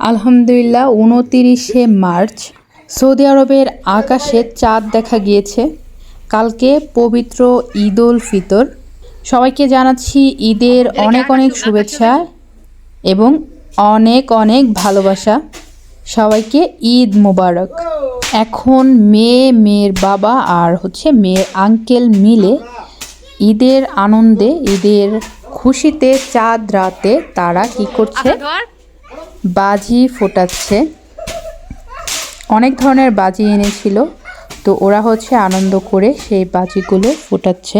আলহামদুলিল্লাহ, উনতিরিশে March, Saudi আরবের আকাশে চাঁদ দেখা গিয়েছে। কালকে পবিত্র ঈদ উল ফিতর। সবাইকে জানাচ্ছি ঈদের অনেক অনেক শুভেচ্ছা এবং অনেক অনেক ভালোবাসা। সবাইকে ঈদ মোবারক। এখন মেয়ে, মেয়ের বাবা আর হচ্ছে মেয়ের আঙ্কেল মিলে ঈদের আনন্দে, ঈদের খুশিতে চাঁদ রাতে তারা কি করছে? বাজি ফোটাচ্ছে। অনেক ধরনের বাজি এনেছিল, তো ওরা হচ্ছে আনন্দ করে সেই বাজিগুলো ফোটাচ্ছে।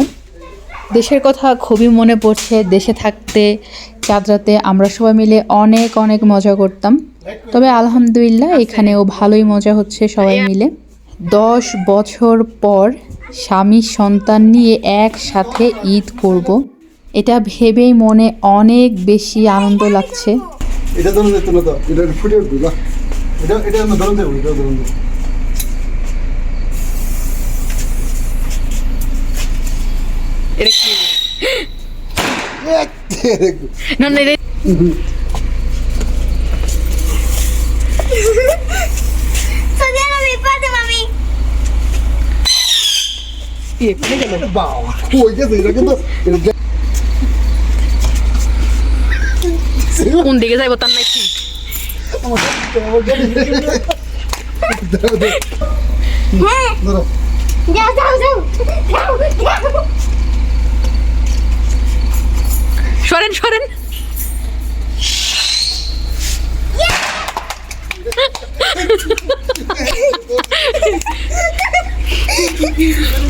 দেশের কথা খুবই মনে পড়ছে, দেশে থাকতে, চাঁদরাতে আমরা সবাই মিলে অনেক অনেক মজা করতাম। তবে আলহামদুলিল্লাহ এখানেও ভালোই মজা হচ্ছে সবাই মিলে। দশ বছর পর স্বামী সন্তান নিয়ে একসাথে ঈদ করব। এটা ভেবেই মনে অনেক বেশি আনন্দ লাগছে। এটা ধরুন যে তুলো তো এটা ফুটে উঠবে বাহ। এটা এটা আমরা ধরুন দেবো এটা ধরুন দেবো। এটা কি? না না গেল। বাবা কই গেছে এটা কিন্তু এটা দেখ- কোন দিকে যাইব তার নাই ঠিক সরেন সরেন।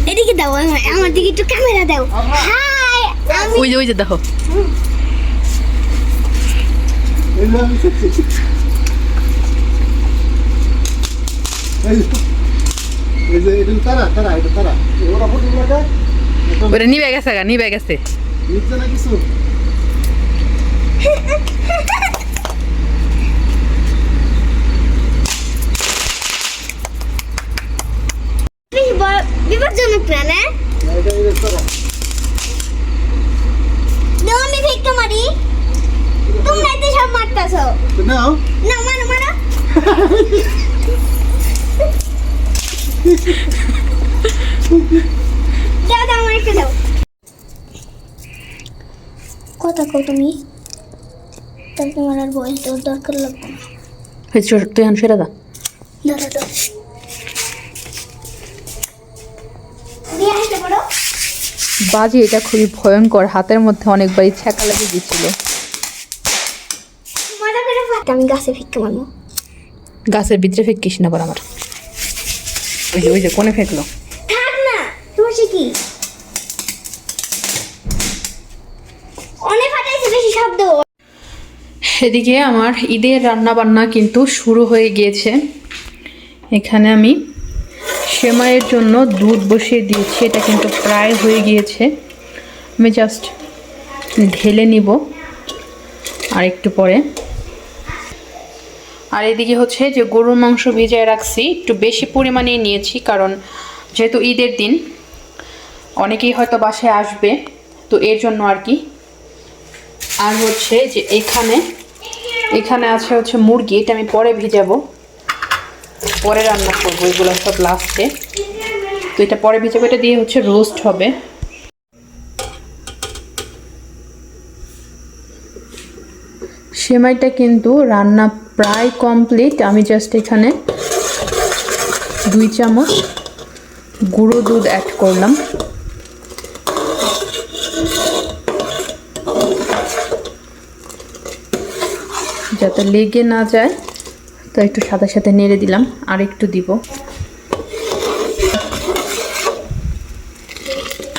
এদিকে দাও আমার আমার দিকে একটু ক্যামেরা দাও। হাই ওই যে ওই যে দেখো এই যে আমি সত্যি। এই যে- এই যে এটা তারা তারা এটা তারা ওরা নিবে গেছে গা নিবে গেছে বিপজ্জনক না না? এটা এটা তারা দাও আমি ফেকটা মারি। তোমরা তো সব মারতাছো নাও না মারো মারো দাও দাও আমার একটা দাও কথা কও তুমি তাহলে তোমার আর বয়স দেওয়ার দরকার লাগবে না তুই আন সেটা দা দিয়ে বাজি এটা খুবই ভয়ঙ্কর। হাতের মধ্যে অনেকবারই ছ্যাঁকা লেগে গেছিল মজা আমি গাছে ফিক্কা মারবো গাছের ভিতরে ফেকিস না আবার আমার। ওই যে ওই যে কোনে ফেকলো। থাক না তোমার সে কি? অনেক ফাটাইছে বেশি শব্দ। এদিকে আমার ঈদের রান্না বান্না কিন্তু শুরু হয়ে গিয়েছে। এখানে আমি সেমাইয়ের জন্য দুধ বসিয়ে দিয়েছি এটা কিন্তু প্রায় হয়ে গিয়েছে। আমি জাস্ট ঢেলে নিব আর একটু পরে। আর এদিকে হচ্ছে যে গরুর মাংস ভিজায় রাখছি, একটু বেশি পরিমাণে নিয়েছি, কারণ যেহেতু ঈদের দিন, অনেকেই হয়তো বাসায় আসবে, তো এর জন্য আর কি। আর হচ্ছে যে এখানে এখানে আছে হচ্ছে মুরগি, এটা আমি পরে ভিজাবো। পরে রান্না করব, এগুলো সব লাস্টে তো এটা পরে ভিজাবো, এটা দিয়ে হচ্ছে রোস্ট হবে। সেমাইটা কিন্তু রান্না প্রায় কমপ্লিট আমি জাস্ট এখানে দুই চামচ গুঁড়ো দুধ অ্যাড করলাম। যাতে লেগে না যায়, তো একটু সাথে সাথে নেড়ে দিলাম, আর একটু দিব।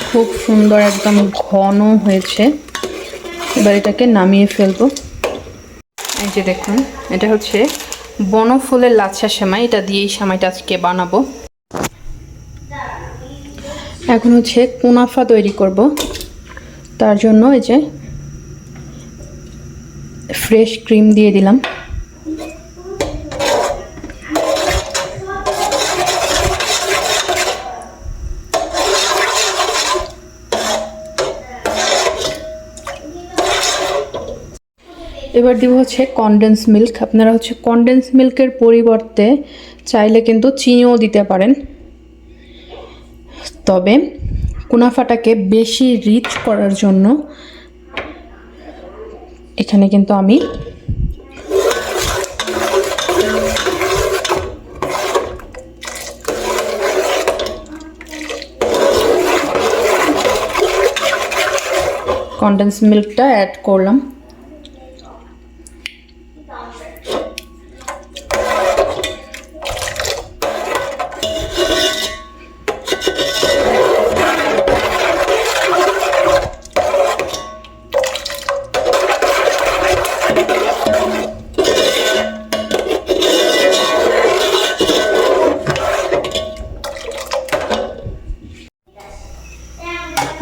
খুব সুন্দর একদম ঘন হয়েছে। এবার এটাকে নামিয়ে ফেলব। এই যে দেখুন, এটা হচ্ছে বনফুলের লাচ্ছা সেমাই। এটা দিয়েই সেমাইটা আজকে বানাবো। এখন হচ্ছে কুনাফা তৈরি করব। তার জন্য এই যে ফ্রেশ ক্রিম দিয়ে দিলাম। এবার দিব হচ্ছে কনডেন্স মিল্ক আপনারা হচ্ছে কনডেন্স মিল্কের পরিবর্তে চাইলে কিন্তু চিনিও দিতে পারেন। তবে কুনাফাটাকে বেশি রিচ করার জন্য এখানে কিন্তু আমি কনডেন্স মিল্কটা অ্যাড করলাম।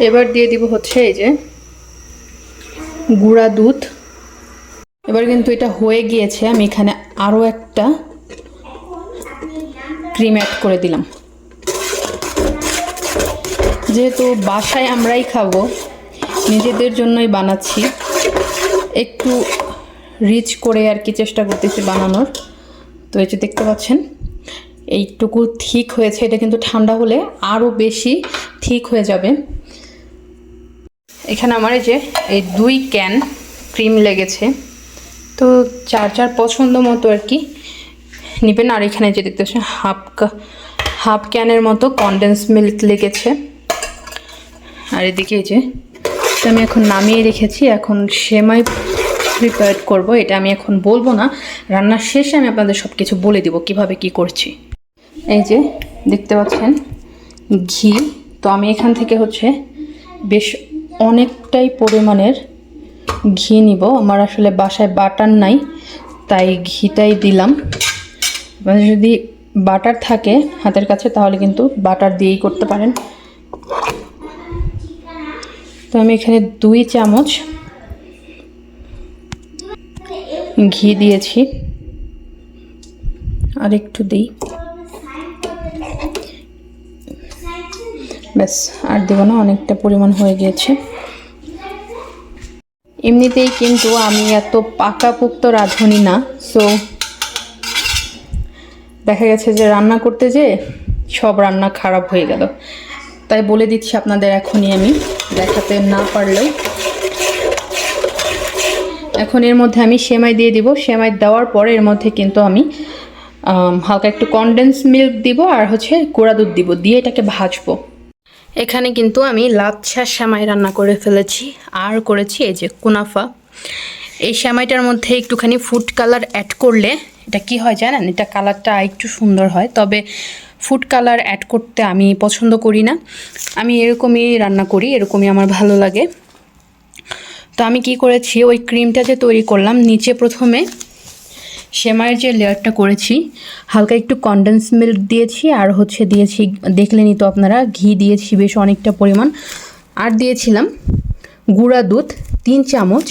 এবার দিয়ে দিব হচ্ছে এই যে গুঁড়া দুধ। এবার কিন্তু এটা হয়ে গিয়েছে, আমি এখানে আরও একটা ক্রিম অ্যাড করে দিলাম। যেহেতু বাসায় আমরাই খাব, নিজেদের জন্যই বানাচ্ছি। একটু রিচ করে আর কি চেষ্টা করতেছি বানানোর। তো এই যে দেখতে পাচ্ছেন, এইটুকু ঠিক হয়েছে। এটা কিন্তু ঠান্ডা হলে আরও বেশি ঠিক হয়ে যাবে। এখানে আমার এই যে, এই দুই ক্যান ক্রিম লেগেছে। তো চার চার পছন্দ মতো আর কি নেবেন। আর এখানে যে দেখতে পাচ্ছেন হাফ হাফ ক্যানের মতো কনডেন্স মিল্ক লেগেছে। আর এদিকে এই যে আমি এখন নামিয়ে রেখেছি। এখন সেমাই প্রিপেয়ার করব। এটা আমি এখন বলব না। রান্নার শেষে আমি আপনাদের সব কিছু বলে দিব কীভাবে কি করছি। এই যে, দেখতে পাচ্ছেন, ঘি। তো আমি এখান থেকে হচ্ছে বেশ অনেকটাই পরিমাণের ঘি নিব। আমার আসলে বাসায় বাটার নাই, তাই ঘিটাই দিলাম। যদি বাটার থাকে হাতের কাছে, তাহলে কিন্তু বাটার দিয়েই করতে পারেন। তো আমি এখানে দুই চামচ ঘি দিয়েছি। আর একটু দিই। ব্যাস, আর দেবো না, অনেকটা পরিমাণ হয়ে গিয়েছে। এমনিতেই কিন্তু আমি এত পাকাপোক্ত রাঁধুনি না সো দেখা গেছে যে রান্না করতে যে সব রান্না খারাপ হয়ে গেল। তাই বলে দিচ্ছি আপনাদের এখনই আমি, দেখাতে না পারলেও। এখন এর মধ্যে আমি সেমাই দিয়ে দিব। সেমাই দেওয়ার পরে এর মধ্যে কিন্তু আমি হালকা একটু কনডেন্স মিল্ক দিব আর হচ্ছে গুঁড়া দুধ দিব। দিয়ে এটাকে ভাজবো। এখানে কিন্তু আমি লাচ্ছা সেমাই রান্না করে ফেলেছি। আর করেছি এই যে কুনাফা। এই সেমাইটার মধ্যে একটুখানি ফুড কালার অ্যাড করলে এটা কি হয় জানেন? এটা কালারটা একটু সুন্দর হয়। তবে ফুড কালার অ্যাড করতে আমি পছন্দ করি না। আমি এরকমই রান্না করি, এরকমই আমার ভালো লাগে। তো আমি কি করেছি? ওই ক্রিমটা যে তৈরি করলাম, নিচে প্রথমে সেমাইয়ের যে লেয়ারটা করেছি, হালকা একটু কনডেন্স মিল্ক দিয়েছি আর হচ্ছে দিয়েছি দেখলেনই তো আপনারা, ঘি দিয়েছি বেশ অনেকটা পরিমাণ। আর দিয়েছিলাম গুঁড়া দুধ, তিন চামচ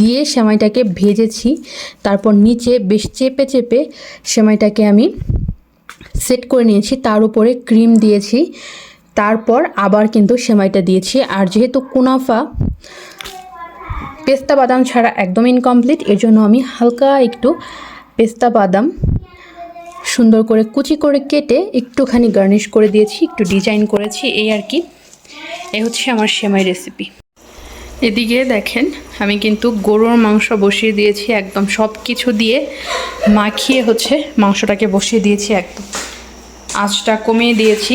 দিয়ে সেমাইটাকে ভেজেছি। তারপর নিচে বেশ চেপে চেপে সেমাইটাকে আমি সেট করে নিয়েছি, তার উপরে ক্রিম দিয়েছি। তারপর আবার কিন্তু সেমাইটা দিয়েছি। আর যেহেতু কুনাফা, পেস্তা বাদাম ছাড়া একদম ইনকমপ্লিট এর জন্য আমি হালকা একটু পেস্তা বাদাম সুন্দর করে কুচি করে কেটে একটুখানি গার্নিশ করে দিয়েছি, একটু ডিজাইন করেছি, এই আর কি। এই হচ্ছে আমার সেমাই রেসিপি। এদিকে দেখেন, আমি কিন্তু গরুর মাংস বসিয়ে দিয়েছি একদম। সব কিছু দিয়ে মাখিয়ে হচ্ছে মাংসটাকে বসিয়ে দিয়েছি একদম। আঁচটা কমিয়ে দিয়েছি।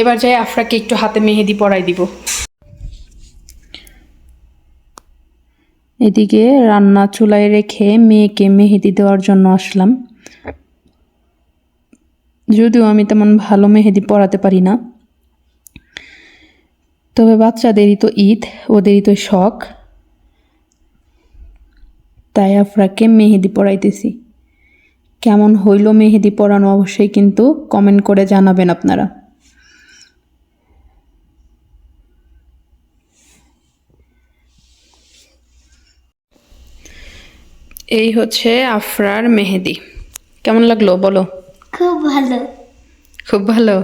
এবার যাই আফরাকে একটু হাতে মেহেদি পরাই দিব। এদিকে রান্না চুলায় রেখে মেয়েকে মেহেদি দেওয়ার জন্য আসলাম। যদিও আমি তেমন ভালো মেহেদি পরাতে পারি না। তবে বাচ্চাদেরই তো ঈদ, ওদেরই তো শখ। তাই আফরাকে মেহেদি পরাইতেছি। কেমন হইল মেহেদি পরানো অবশ্যই কিন্তু কমেন্ট করে জানাবেন আপনারা। এই হচ্ছে আফরার মেহেদি। কেমন লাগল বলো? খুব ভালো। খুব ভালো?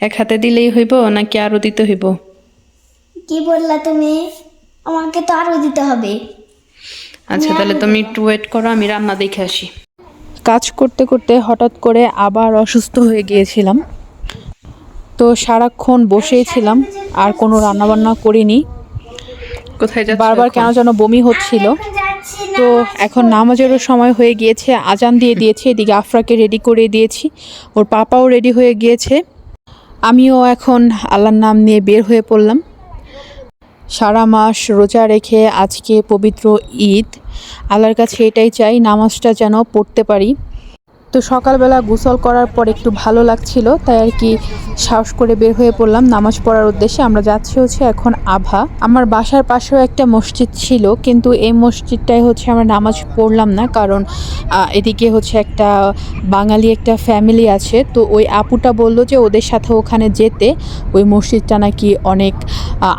এক হাতে দিলেই হইব নাকি আরও দিতে হইব? কি বললা তুমি? আমাকে তো আরও দিতে হবে। আচ্ছা তাহলে তুমি একটু ওয়েট করো আমি রান্না দেখে আসি। কাজ করতে করতে হঠাৎ করে আবার অসুস্থ হয়ে গিয়েছিলাম। তো সারাক্ষণ বসেই ছিলাম আর কোনো রান্নাবান্না করিনি। কোথায় যাচ্ছ বারবার কেন যেন বমি হচ্ছিল। তো এখন নামাজেরও সময় হয়ে গিয়েছে, আজান দিয়ে দিয়েছে, এদিকে আফরাকে রেডি করে দিয়েছি, ওর পাপাও রেডি হয়ে গিয়েছে। আমিও এখন আল্লাহর নাম নিয়ে বের হয়ে পড়লাম। সারা মাস রোজা রেখে আজকে পবিত্র ঈদ। আল্লাহর কাছে এটাই চাই, নামাজটা যেন পড়তে পারি। তো সকালবেলা গোসল করার পর একটু ভালো লাগছিল, তাই আর কি সাহস করে বের হয়ে পড়লাম। নামাজ পড়ার উদ্দেশ্যে আমরা যাচ্ছি হচ্ছে এখন আভা। আমার বাসার পাশেও একটা মসজিদ ছিল, কিন্তু এই মসজিদটাই হচ্ছে আমরা নামাজ পড়লাম না, কারণ এদিকে হচ্ছে একটা বাঙালি একটা ফ্যামিলি আছে। তো ওই আপুটা বলল যে ওদের সাথে ওখানে যেতে, ওই মসজিদটা নাকি অনেক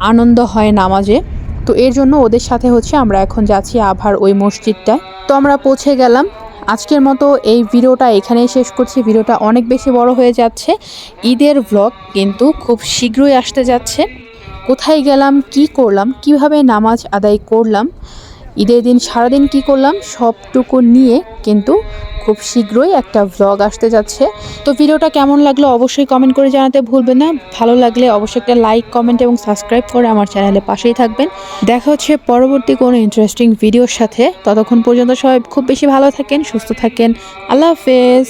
আনন্দ হয় নামাজে। তো এর জন্য ওদের সাথে হচ্ছে আমরা এখন যাচ্ছি আভার ওই মসজিদটায়। তো আমরা পৌঁছে গেলাম। আজকের মতো এই ভিডিওটা এখানেই শেষ করছি। ভিডিওটা অনেক বেশি বড় হয়ে যাচ্ছে। ঈদের ব্লগ কিন্তু খুব শীঘ্রই আসতে যাচ্ছে। কোথায় গেলাম, কি করলাম, কীভাবে নামাজ আদায় করলাম ঈদের দিন সারাদিন কি করলাম? সবটুকু নিয়ে কিন্তু খুব শীঘ্রই একটা ভ্লগ আসতে যাচ্ছে। তো ভিডিওটা কেমন লাগল অবশ্যই কমেন্ট করে জানাতে ভুলবেন না। ভালো লাগলে অবশ্যই একটা লাইক কমেন্ট এবং সাবস্ক্রাইব করে আমার চ্যানেলে পাশেই থাকবেন। দেখা হচ্ছে পরবর্তী কোনো ইন্টারেস্টিং ভিডিওর সাথে। ততক্ষণ পর্যন্ত সবাই খুব বেশি ভালো থাকেন, সুস্থ থাকেন। আল্লাহ হাফেজ।